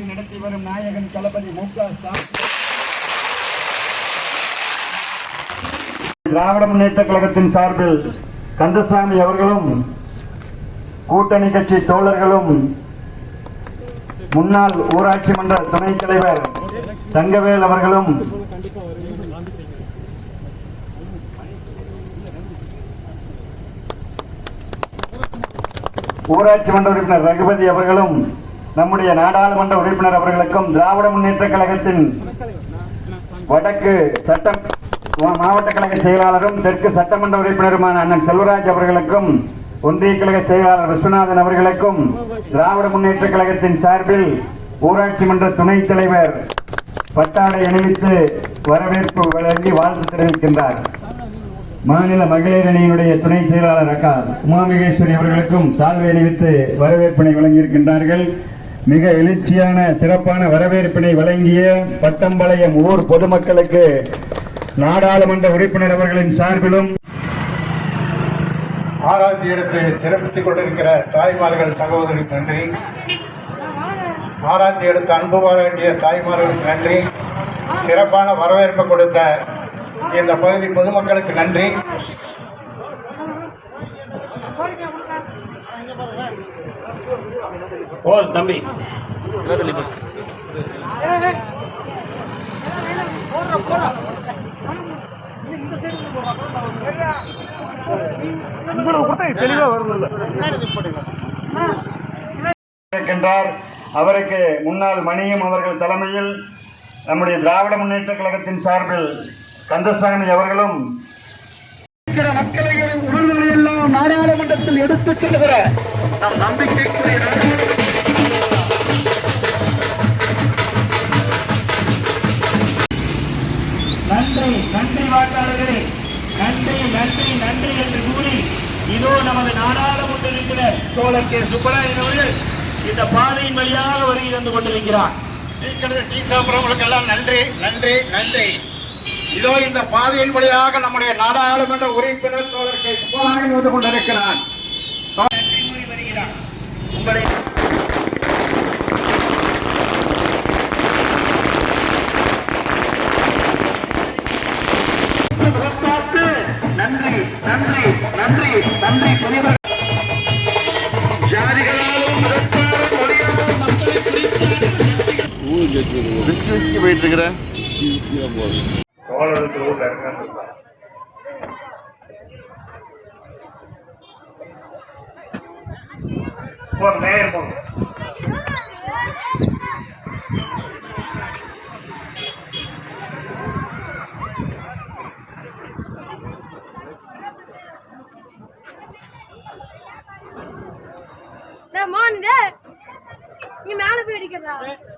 ஆட்சி நடத்தி வரும் நாயகன் தளபதி மு க ஸ்டாலின். திராவிட முன்னேற்ற கழகத்தின் சார்பில் கந்தசாமி அவர்களும் கூட்டணி கட்சி தோழர்களும் முன்னாள் ஊராட்சி மன்ற துணைத் தலைவர் தங்கவேல் அவர்களும் ஊராட்சி மன்ற உறுப்பினர் ரகுபதி அவர்களும் நம்முடைய நாடாளுமன்ற உறுப்பினர் அவர்களுக்கும் திராவிட முன்னேற்ற கழகத்தின் வடக்கு சட்டம் மாவட்ட கழக செயலாளரும் தெற்கு சட்டமன்ற உறுப்பினருமான அண்ணன் செல்வராஜ் அவர்களுக்கும் ஒன்றிய கழக செயலாளர் விஸ்வநாதன் அவர்களுக்கும் திராவிட முன்னேற்ற கழகத்தின் சார்பில் ஊராட்சி மன்ற துணைத் தலைவர் பட்டாடை அணிவித்து வரவேற்பு வழங்கி வாழ்த்து தெரிவிக்கின்றார். மாநில மகளிர் அணியினுடைய துணை செயலாளர் அக்கா உமாமகேஸ்வரி அவர்களுக்கும் சால்வை அணிவித்து வரவேற்பினை வழங்கியிருக்கின்றார்கள். மிக எழுச்சியான சிறப்பான வரவேற்பினை வழங்கிய பட்டம்பாளையம் ஊர் பொதுமக்களுக்கு நாடாளுமன்ற உறுப்பினர் அவர்களின் சார்பிலும் ஆறாவது இடத்தை சிறப்பித்துக் கொண்டிருக்கிற தாய்மார்கள் சகோதரிக்கு நன்றி. ஆறாவது எடுத்து அன்பு பாராட்டிய தாய்மார்களுக்கு நன்றி. சிறப்பான வரவேற்பு கொடுத்த இந்த பகுதி பொதுமக்களுக்கு நன்றி. ஓ தம்பி. அவருக்கு முன்னாள் மணியம் அவர்கள் தலைமையில் நம்முடைய திராவிட முன்னேற்ற கழகத்தின் சார்பில் கந்தசாமி அவர்களும் எல்லாம் எடுத்துச் செல்கிற நம் நம்பிக்கைக்குரிய நன்றி நன்றி வாக்காளர்களே. நன்றி நன்றி நன்றி என்று கூறி இதோ நமது நாடாளுமன்ற உறுப்பினர் தோழர் கே. சுப்பராயன் அவர்கள் இந்த பாதையின் வழியாக வருகை தந்து கொண்டிருக்கிறார். எல்லாம் நன்றி நன்றி நன்றி. இதோ இந்த பாதையின் வழியாக நம்முடைய நாடாளுமன்ற உறுப்பினர் தோழர் கே. சுப்பராயன் வந்து கொண்டிருக்கிறார். பார்த்து நன்றி நன்றி நன்றி நன்றி பிரித்து. விஸ்கி விஸ்கி போயிட்டு இருக்கிற? Yeah.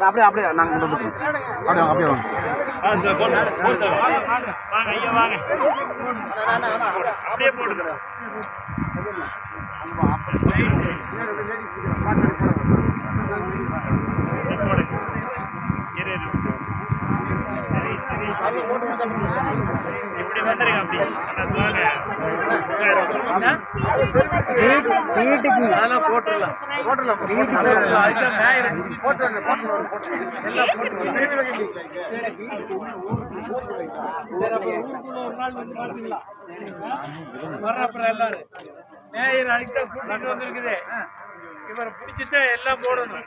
அப்படியே அப்படியே நாங்க கொண்டு வந்துருக்கோம் அப்படியே அப்படியே வாங்க. அப்படியே போட்டுக்கிறேன் இப்படி வந்துருங்க அப்படி வீட்டுக்கு அதெல்லாம் போட்டுடலாம். எல்லாரும் மேயர் அடிக்க கூட்டிட்டு வந்திருக்குது இவரை பிடிச்சிட்டு எல்லாம் போடணும்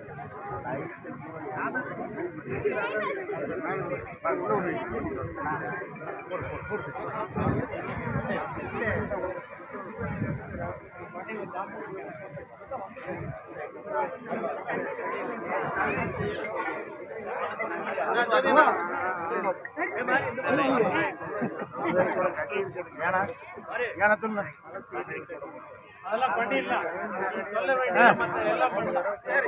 ஆ? அதெல்லாம் பண்ணிடலாம். சொல்ல வேண்டிய எல்லாம் பண்ணலாம். சரி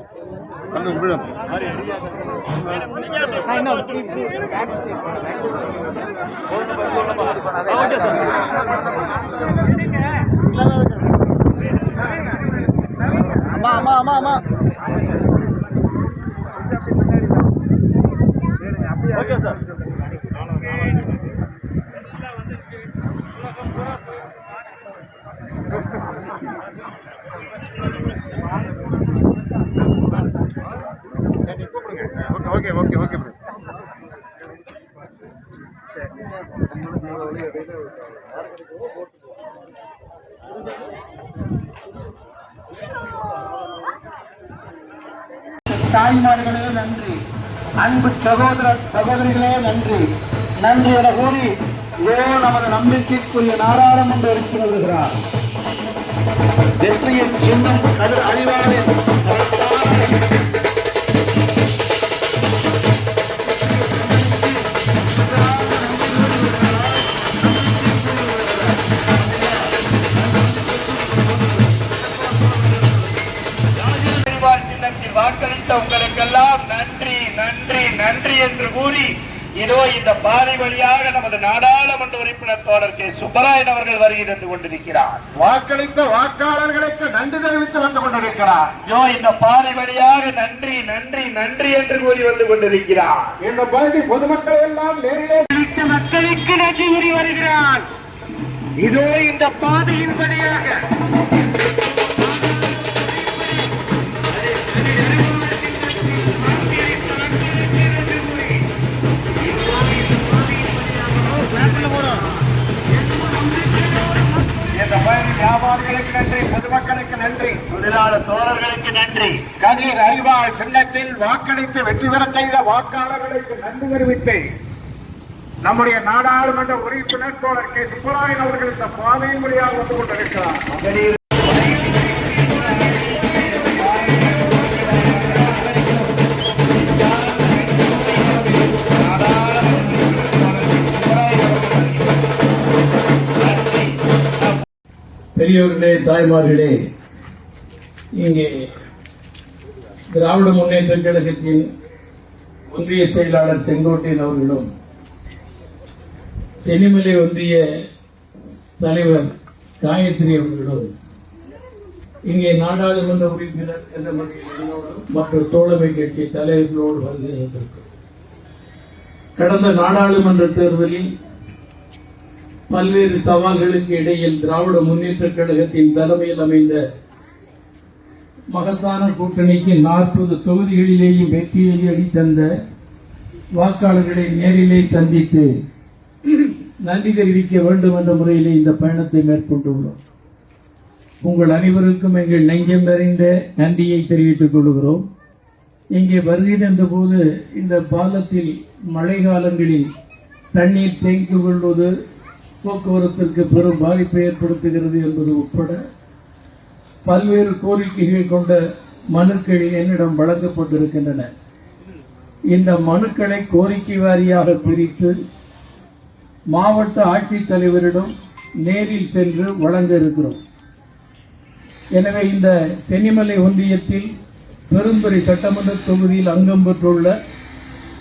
எடுத்து வாங்க, எடுத்து வாங்க. எனக்கு ஒரு ஓகே ஓகே ஓகே ப்ரோ தாய்மார்களே நன்றி. அன்பு சகோதர சகோதரிகளே நன்றி. நன்றி என கூறி இதோ நமது நம்பிக்கைக்குரிய நாடாளுமன்ற உறுப்பினர் வருகிறார் வெற்றியின் சின்னம் கதிர் என்று கூறி இதோ இந்த பாதை வழியாக நமது நாடாளுமன்ற உறுப்பினர் தோழர் கே. சுப்பராயன் அவர்கள் வருகை தந்து கொண்டிருக்கிறார். வாக்களித்த வாக்காளர்களுக்கு நன்றி தெரிவித்து வந்து கொண்டிருக்கிறார். இதோ இந்த பாதை வழியாக நன்றி நன்றி நன்றி என்று கூறி வந்து கொண்டிருக்கிறார். இந்த பகுதி பொதுமக்கள் எல்லாம் நேரிலே மக்களுக்கு நன்றி கூறி வருகிறார். இதோ இந்த பாதையின் வழியாக வியாபாரிகளுக்கு நன்றி பொதுமக்களுக்கு நன்றி. தொழிலாளர் தோழர்களுக்கு நன்றி. கதிர் அறிவாள் சின்னத்தில் வாக்களித்து வெற்றி பெறச் செய்த வாக்காளர்களுக்கு நன்றி தெரிவித்து நம்முடைய நாடாளுமன்ற உறுப்பினர் தோழர் கே. சுப்பராயன் அவர்கள் இந்த பாதையின் வழியாக வந்து கொண்டிருக்கிறார். பெரியோர்களே தாய்மார்களே இங்கே திராவிட முன்னேற்ற கழகத்தின் ஒன்றிய செயலாளர் செங்கோட்டையன் அவர்களும் சென்னிமலை ஒன்றிய தலைவர் காயத்ரி அவர்களும் இங்கே நாடாளுமன்ற உறுப்பினர் என்ற முறையில் என்னோடும் மற்ற தோழமை கட்சி தலைவர்களோடு வந்து இருந்திருக்கிறோம் கடந்த நாடாளுமன்ற தேர்தலில் பல்வேறு சவால்களுக்கு இடையில் திராவிட முன்னேற்ற கழகத்தின் தலைமையில் அமைந்த மகத்தான கூட்டணிக்கு நாற்பது தொகுதிகளிலேயும் வெற்றியை அளித்தந்த வாக்காளர்களை நேரிலே சந்தித்து நன்றி தெரிவிக்க வேண்டும் என்ற முறையிலே இந்த பயணத்தை மேற்கொண்டுள்ளோம். உங்கள் அனைவருக்கும் எங்கள் நெஞ்சம் நிறைந்த நன்றியை தெரிவித்துக் கொள்கிறோம். இங்கே வருகின்ற போது இந்த பாலத்தில் மழை காலங்களில் தண்ணீர் தேங்கி கொள்வது போக்குவரத்திற்கு பெரும் பாதிப்பை ஏற்படுத்துகிறது என்பது உட்பட பல்வேறு கோரிக்கைகள் கொண்ட மனுக்கள் என்னிடம் வழங்கப்பட்டிருக்கின்றன. இந்த மனுக்களை கோரிக்கை வாரியாக பிரித்து மாவட்ட ஆட்சித்தலைவரிடம் நேரில் சென்று வழங்க இருக்கிறோம். எனவே இந்த தென்னிமலை ஒன்றியத்தில் பெருந்துறை சட்டமன்ற தொகுதியில் அங்கம் பெற்றுள்ள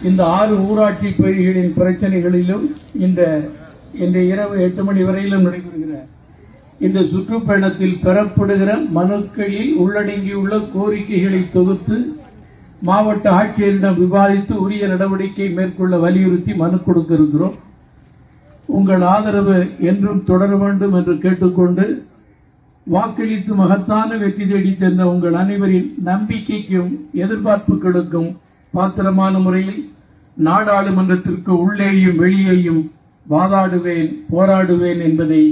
இந்த ஆறு ஊராட்சி பகுதிகளின் பிரச்சனைகளிலும் இந்த இன்று இரவு எட்டு மணி வரையிலும் நடைபெறுகிற இந்த சுற்றுப்பயணத்தில் பெறப்படுகிற மனுக்களில் உள்ளடங்கியுள்ள கோரிக்கைகளை தொகுத்து மாவட்ட ஆட்சியரிடம் விவாதித்து உரிய நடவடிக்கை மேற்கொள்ள வலியுறுத்தி மனு கொடுக்க இருக்கிறோம் உங்கள் ஆதரவு என்றும் தொடர வேண்டும் என்று கேட்டுக்கொண்டு வாக்களித்து மகத்தான வெற்றி தேடி தந்த உங்கள் அனைவரின் நம்பிக்கைக்கும் எதிர்பார்ப்புகளுக்கும் பாத்திரமான முறையில் நாடாளுமன்றத்திற்கு உள்ளேயும் வெளியேயும் வாதாடுவேன் போராடுவேன் என்பதை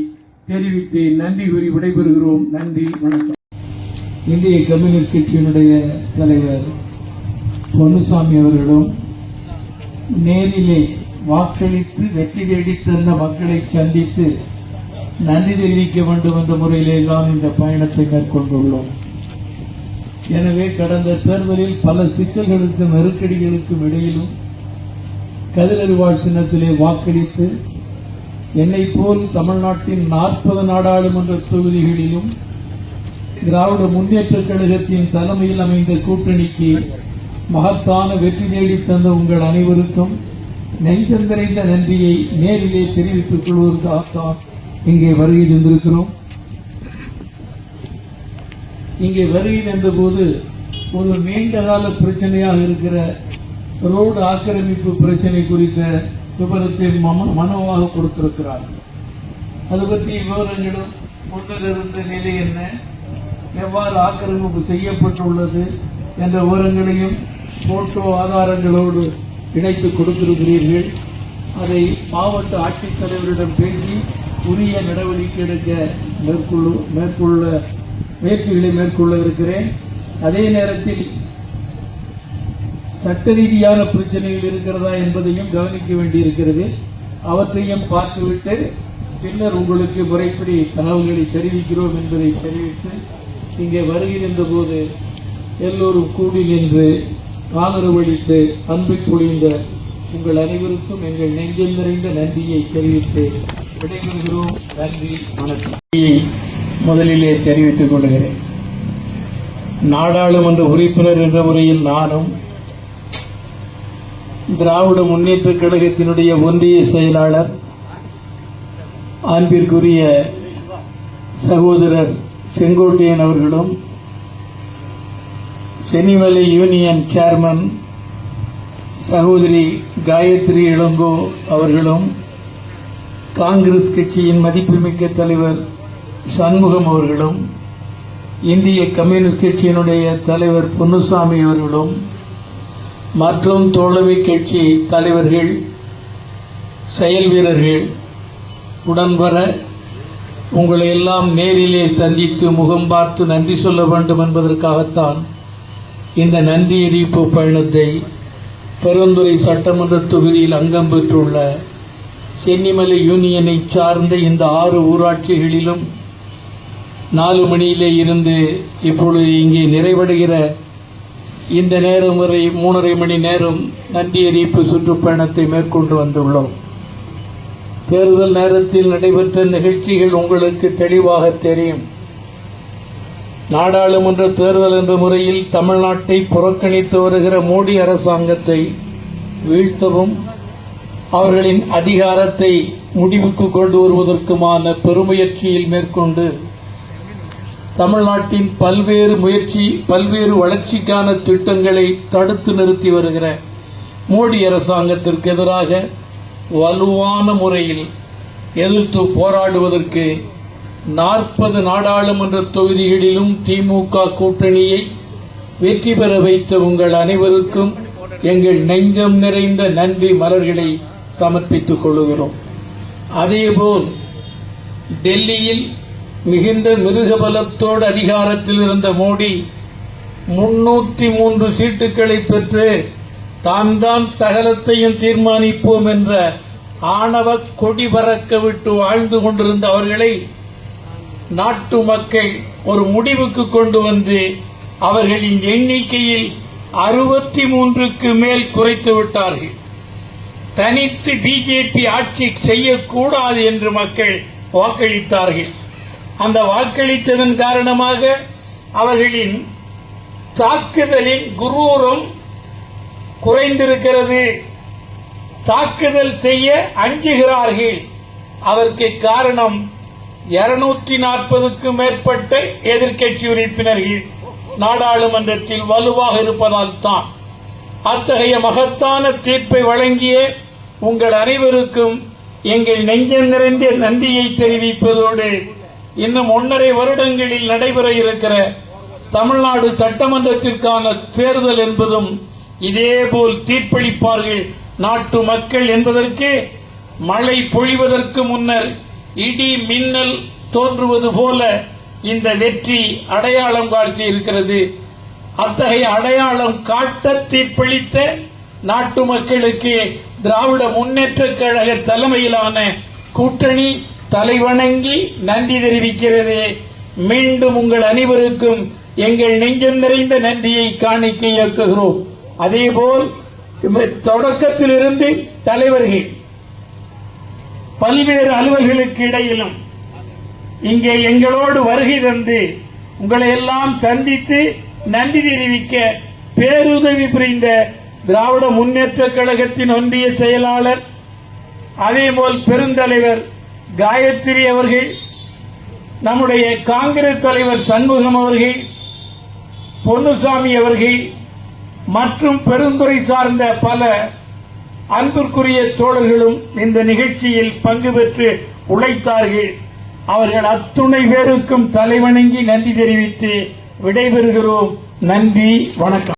தெரிவித்து நன்றி கூறி விடைபெறுகிறோம். நன்றி வணக்கம். இந்திய கம்யூனிஸ்ட் கட்சியினுடைய தலைவர் பொன்னுசாமி அவர்களும் நேரிலே வாக்களித்து வெற்றி தேடி தந்த மக்களை சந்தித்து நன்றி தெரிவிக்க வேண்டும் என்ற முறையிலே தான் இந்த பயணத்தை மேற்கொண்டுள்ளோம். எனவே கடந்த தேர்தலில் பல சிக்கல்களுக்கும் நெருக்கடிகளுக்கும் இடையிலும் கதிரறிவாள் சின்னத்திலே வாக்களித்து என்னை போல் தமிழ்நாட்டின் நாற்பது நாடாளுமன்ற தொகுதிகளிலும் திராவிட முன்னேற்ற கழகத்தின் தலைமையில் அமைந்த கூட்டணிக்கு மகத்தான வெற்றி தேடி தந்த உங்கள் அனைவருக்கும் நெஞ்சம் நிறைந்த நன்றியை நேரிலே தெரிவித்துக் கொள்வதற்காகத்தான் இங்கே வருகை தந்திருக்கிறோம். இங்கே வருகை தந்தபோது ஒரு நீண்ட கால பிரச்சனையாக இருக்கிற ரோடு ஆக்கிரமிப்பு பிரச்சனை குறித்த விவரத்தை மம- மனுவாக கொடுத்திருக்கிறார். அதை பற்றி விவரங்களும் முன்னிலிருந்த இருந்த நிலை என்ன? எவ்வாறு ஆக்கிரமிப்பு செய்யப்பட்டுள்ளது என்ற விவரங்களையும் போட்டோ ஆதாரங்களோடு இணைத்து கொடுத்திருக்கிறீர்கள். அதை மாவட்ட ஆட்சித்தலைவரிடம் பேசி உரிய நடவடிக்கை எடுக்க மேற்கொள்ள மேற்கொள்ள முயற்சிகளை மேற்கொள்ள இருக்கிறேன். அதே நேரத்தில் சட்ட ரீதியான பிரச்சனைகள் இருக்கிறதா என்பதையும் கவனிக்க வேண்டியிருக்கிறது. அவற்றையும் பார்த்துவிட்டு பின்னர் உங்களுக்கு முறைப்படி தகவல்களை தெரிவிக்கிறோம் என்பதை தெரிவித்து இங்கே வருகின்ற போது எல்லோரும் கூடி நின்று ஆதரவளித்து அன்பு பொழிந்த உங்கள் அனைவருக்கும் எங்கள் நெஞ்சம் நிறைந்த நன்றியை தெரிவித்து விடைபெறுகிறோம். நன்றி வணக்கம். முதலிலே தெரிவித்துக் கொள்கிறேன். நாடாளுமன்ற உறுப்பினர் என்ற முறையில் நானும் திராவிட முன்னேற்ற கழகத்தினுடைய ஒன்றிய செயலாளர் அன்பிற்குரிய சகோதரர் செங்கோட்டையன் அவர்களும் சென்னிமலை யூனியன் சேர்மன் சகோதரி காயத்ரி இளங்கோ அவர்களும் காங்கிரஸ் கட்சியின் மதிப்புமிக்க தலைவர் சண்முகம் அவர்களும் இந்திய கம்யூனிஸ்ட் கட்சியினுடைய தலைவர் பொன்னுசாமி அவர்களும் மற்றும் தோழமை கட்சி தலைவர்கள் செயல் வீரர்கள் உடன் வர உங்களை எல்லாம் நேரிலே சந்தித்து முகம் பார்த்து நன்றி சொல்ல வேண்டும் என்பதற்காகத்தான் இந்த நன்றி எரிப்பு பயணத்தை பெருந்துறை சட்டமன்ற தொகுதியில் அங்கம் பெற்றுள்ள சென்னிமலை யூனியனை சார்ந்த இந்த ஆறு ஊராட்சிகளிலும் நாலு மணியிலே இருந்து இப்பொழுது இங்கே நிறைவடைகிற இந்த நேரம் வரை மூணரை மணி நேரம் நன்றி அறிவிப்பு சுற்றுப்பயணத்தை மேற்கொண்டு வந்துள்ளோம். தேர்தல் நேரத்தில் நடைபெற்ற நிகழ்ச்சிகள் உங்களுக்கு தெளிவாக தெரியும். நாடாளுமன்ற தேர்தல் என்ற முறையில் தமிழ்நாட்டை புறக்கணித்து வருகிற மோடி அரசாங்கத்தை வீழ்த்தவும் அவர்களின் அதிகாரத்தை முடிவுக்கு கொண்டு வருவதற்குமான பெருமுயற்சியில் மேற்கொண்டு தமிழ்நாட்டின் பல்வேறு முயற்சி பல்வேறு வளர்ச்சிக்கான திட்டங்களை தடுத்து நிறுத்தி வருகிற மோடி அரசாங்கத்திற்கு எதிராக வலுவான முறையில் எதிர்த்து போராடுவதற்கு நாற்பது நாடாளுமன்ற தொகுதிகளிலும் திமுக கூட்டணியை வெற்றி பெற வைத்த உங்கள் அனைவருக்கும் எங்கள் நெஞ்சம் நிறைந்த நன்றி மலர்களை சமர்ப்பித்துக் கொள்கிறோம். அதேபோல் டெல்லியில் மிகுந்த மிருகபலத்தோடு அதிகாரத்தில் இருந்த மோடி முன்னூத்தி மூன்று சீட்டுகளை பெற்று தான் தான் சகலத்தையும் தீர்மானிப்போம் என்ற ஆணவ கொடி பறக்க விட்டு வாழ்ந்து கொண்டிருந்த அவர்களை நாட்டு மக்கள் ஒரு முடிவுக்கு கொண்டு வந்து அவர்களின் எண்ணிக்கையில் அறுபத்தி மூன்றுக்கு மேல் குறைத்து விட்டார்கள். தனித்து பிஜேபி ஆட்சி செய்யக்கூடாது என்று மக்கள் வாக்களித்தார்கள். அந்த வாக்களித்ததன் காரணமாக அவர்களின் தாக்குதலின் குரூரம் குறைந்திருக்கிறது. தாக்குதல் செய்ய அஞ்சுகிறார்கள். அதற்கு காரணம் இருநூற்றி நாற்பதுக்கும் மேற்பட்ட எதிர்க்கட்சி உறுப்பினர்கள். நாடாளுமன்றத்தில் வலுவாக இருப்பதால் தான் அத்தகைய மகத்தான தீர்ப்பை வழங்கிய உங்கள் அனைவருக்கும் எங்கள் நெஞ்சம் நிறைந்த நன்றியை தெரிவிப்பதோடு இன்னும் ஒன்றரை வருடங்களில் நடைபெற இருக்கிற தமிழ்நாடு சட்டமன்றத்திற்கான தேர்தல் என்பதும் இதேபோல் தீர்ப்பளிப்பார்கள். நாட்டு மக்கள் என்பதற்கு மழை பொழிவதற்கு முன்னர் இடி மின்னல் தோன்றுவது போல இந்த வெற்றி அடையாளம் காட்சி இருக்கிறது அத்தகைய அடையாளம் காட்ட தீர்ப்பளித்த நாட்டு மக்களுக்கு திராவிட முன்னேற்ற கழக தலைமையிலான கூட்டணி தலைவணங்கி நன்றி தெரிவிக்கிறது. மீண்டும் உங்கள் அனைவருக்கும் எங்கள் நெஞ்சம் நிறைந்த நன்றியை காணிக்க இயக்குகிறோம். அதேபோல் தொடக்கத்திலிருந்து தலைவர்கள் பல்வேறு அலுவல்களுக்கு இடையிலும் இங்கே எங்களோடு வருகை தந்து உங்களை எல்லாம் சந்தித்து நன்றி தெரிவிக்க பேருதவி புரிந்த திராவிட முன்னேற்ற கழகத்தின் ஒன்றிய செயலாளர் அதேபோல் பெருந்தலைவர் காயத்ரி அவர்கள் நம்முடைய காங்கிரஸ் தலைவர் சண்முகம் அவர்கள் பொன்னுசாமி அவர்கள் மற்றும் பெருந்துறை சார்ந்த பல அன்பிற்குரிய தோழர்களும் இந்த நிகழ்ச்சியில் பங்கு பெற்று உழைத்தார்கள். அவர்கள் அத்துணை பேருக்கும் தலைவணங்கி நன்றி தெரிவித்து விடைபெறுகிறோம். நன்றி வணக்கம்.